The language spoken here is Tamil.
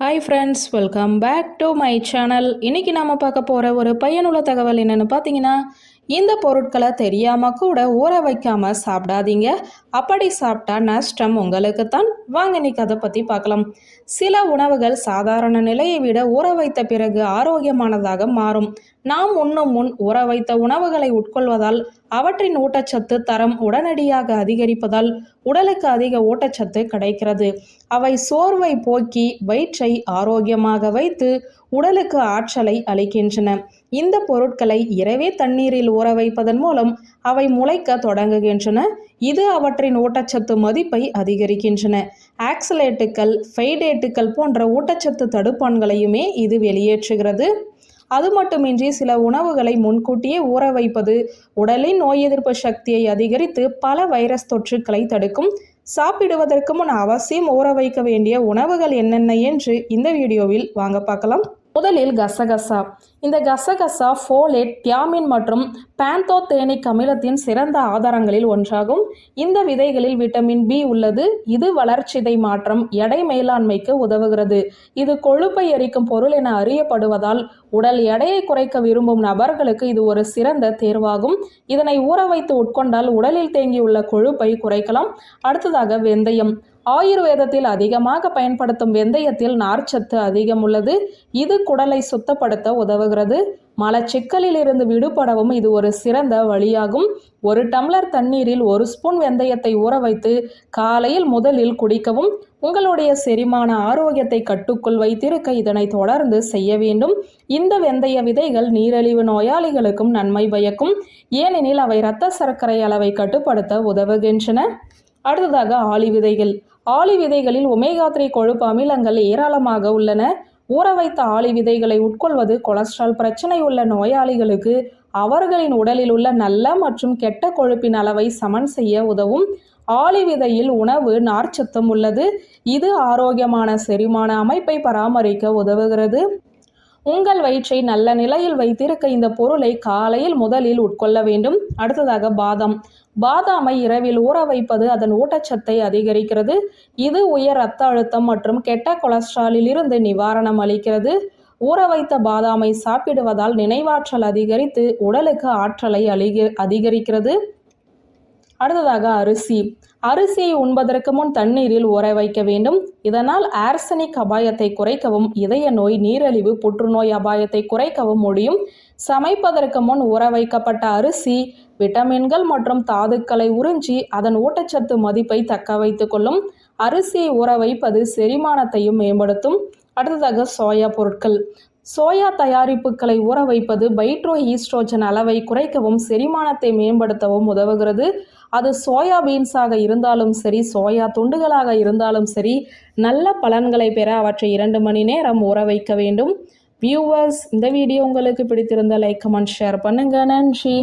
Hi friends welcome back to my channel இன்றைக்கி நாம் பார்க்க போகிற ஒரு பயனுள்ள தகவல் என்னென்னு பார்த்தீங்கன்னா இந்த பொருட்களை தெரியாமல் கூட ஊற வைக்காம சாப்பிடாதீங்க. அப்படி சாப்பிட்டா நஷ்டம் உங்களுக்கு தான் வாங்க இன்னைக்கு அதை பற்றி பார்க்கலாம். சில உணவுகள் சாதாரண நிலையை விட ஊற வைத்த பிறகு ஆரோக்கியமானதாக மாறும். நாம் உண்ணும் முன் ஊற வைத்த உணவுகளை உட்கொள்வதால் அவற்றின் ஊட்டச்சத்து தரம் உடனடியாக அதிகரிப்பதால் உடலுக்கு அதிக ஊட்டச்சத்து கிடைக்கிறது. அவை சோர்வை போக்கி வயிற்றை ஆரோக்கியமாக வைத்து உடலுக்கு ஆற்றலை அளிக்கின்றன. இந்த பொருட்களை இரவே தண்ணீரில் ஊற வைப்பதன் மூலம் அவை முளைக்க தொடங்குகின்றன. இது அவற்றின் ஊட்டச்சத்து மதிப்பை அதிகரிக்கின்றன. ஆக்சலேட்டுக்கள் ஃபைடேட்டுக்கள் போன்ற ஊட்டச்சத்து தடுப்பான்களையுமே இது வெளியேற்றுகிறது. அது மட்டுமின்றி சில உணவுகளை முன்கூட்டியே ஊற வைப்பது உடலின் நோய் எதிர்ப்பு சக்தியை அதிகரித்து பல வைரஸ் தொற்றுக்களை தடுக்கும். சாப்பிடுவதற்கு முன் அவசியம் ஊற வைக்க வேண்டிய உணவுகள் என்னென்ன என்று இந்த வீடியோவில் வாங்க பார்க்கலாம். முதலில் கசகசா. இந்த கசகசா ஃபோலேட் தியாமின் மற்றும் பேந்தோதேனிக் அமிலத்தின் சிறந்த ஆதாரங்களில் ஒன்றாகும். இந்த விதைகளில் விட்டமின் பி உள்ளது. இது வளர்ச்சிதை மாற்றம் எடை மேலாண்மைக்கு உதவுகிறது. இது கொழுப்பை எரிக்கும் பொருள் என அறியப்படுவதால் உடல் எடையை குறைக்க விரும்பும் நபர்களுக்கு இது ஒரு சிறந்த தேர்வாகும். இதனை ஊற வைத்து உட்கொண்டால் உடலில் தேங்கியுள்ள கொழுப்பை குறைக்கலாம். அடுத்ததாக வெந்தயம். ஆயுர்வேதத்தில் அதிகமாக பயன்படுத்தும் வெந்தயத்தில் நார்ச்சத்து அதிகம் உள்ளது. இது குடலை சுத்தப்படுத்த உதவுகிறது. மலச்சிக்கலிலிருந்து விடுபடவும் இது ஒரு சிறந்த வழியாகும். ஒரு டம்ளர் தண்ணீரில் ஒரு ஸ்பூன் வெந்தயத்தை ஊற வைத்து காலையில் முதலில் குடிக்கவும். உங்களுடைய செரிமான ஆரோக்கியத்தை கட்டுக்குள் வைத்திருக்க இதனை தொடர்ந்து செய்ய வேண்டும். இந்த வெந்தய விதைகள் நீரிழிவு நோயாளிகளுக்கும் நன்மை பயக்கும். ஏனெனில் அவை இரத்த சர்க்கரை அளவை கட்டுப்படுத்த உதவுகின்றன. அடுத்ததாக ஆளி விதைகள். ஆளி விதைகளில் ஒமேகா த்ரீ கொழுப்பு அமிலங்கள் ஏராளமாக உள்ளன. ஊற வைத்த ஆளி விதைகளை உட்கொள்வது கொலஸ்ட்ரால் பிரச்சனை உள்ள நோயாளிகளுக்கு அவர்களின் உடலில் உள்ள நல்ல மற்றும் கெட்ட கொழுப்பின் அளவை சமன் செய்ய உதவும். ஆளி விதையில் உணவு நார்ச்சத்தும் உள்ளது. இது ஆரோக்கியமான செரிமான அமைப்பை பராமரிக்க உதவுகிறது. உங்கள் வயிற்றை நல்ல நிலையில் வைத்திருக்க இந்த பொருளை காலையில் முதலில் உட்கொள்ள வேண்டும். அடுத்ததாக பாதாம். பாதாமை இரவில் ஊற வைப்பது அதன் ஊட்டச்சத்தை அதிகரிக்கிறது. இது உயர் இரத்த அழுத்தம் மற்றும் கெட்ட கொலஸ்ட்ராலில் இருந்து நிவாரணம் அளிக்கிறது. ஊற வைத்த பாதாமை சாப்பிடுவதால் நினைவாற்றல் அதிகரித்து உடலுக்கு ஆற்றலை அதிகரிக்கிறது. அடுத்ததாக அரிசி. அரிசியை உண்பதற்கு முன் தண்ணீரில் ஊற வைக்க வேண்டும். இதனால் ஆர்சனிக் அபாயத்தை குறைக்கவும் இதய நோய் நீரிழிவு புற்றுநோய் அபாயத்தை குறைக்கவும் முடியும். சமைப்பதற்கு முன் ஊற வைக்கப்பட்ட அரிசி விட்டமின்கள் மற்றும் தாதுக்களை உறிஞ்சி அதன் ஊட்டச்சத்து மதிப்பை தக்க வைத்துக் கொள்ளும். அரிசியை ஊற வைப்பது செரிமானத்தையும் மேம்படுத்தும். அடுத்ததாக சோயா பொருட்கள். சோயா தயாரிப்புகளை ஊற வைப்பது பைட்ரோ ஈஸ்ட்ரோஜன் அளவை குறைக்கவும் செரிமானத்தை மேம்படுத்தவும் உதவுகிறது. அது சோயா பீன்ஸாக இருந்தாலும் சரி சோயா துண்டுகளாக இருந்தாலும் சரி நல்ல பலன்களை பெற அவற்றை இரண்டு மணி நேரம் ஊற வைக்க வேண்டும். வியூவர்ஸ் இந்த வீடியோ உங்களுக்கு பிடித்திருந்த லைக் கமெண்ட் ஷேர் பண்ணுங்க. நன்றி.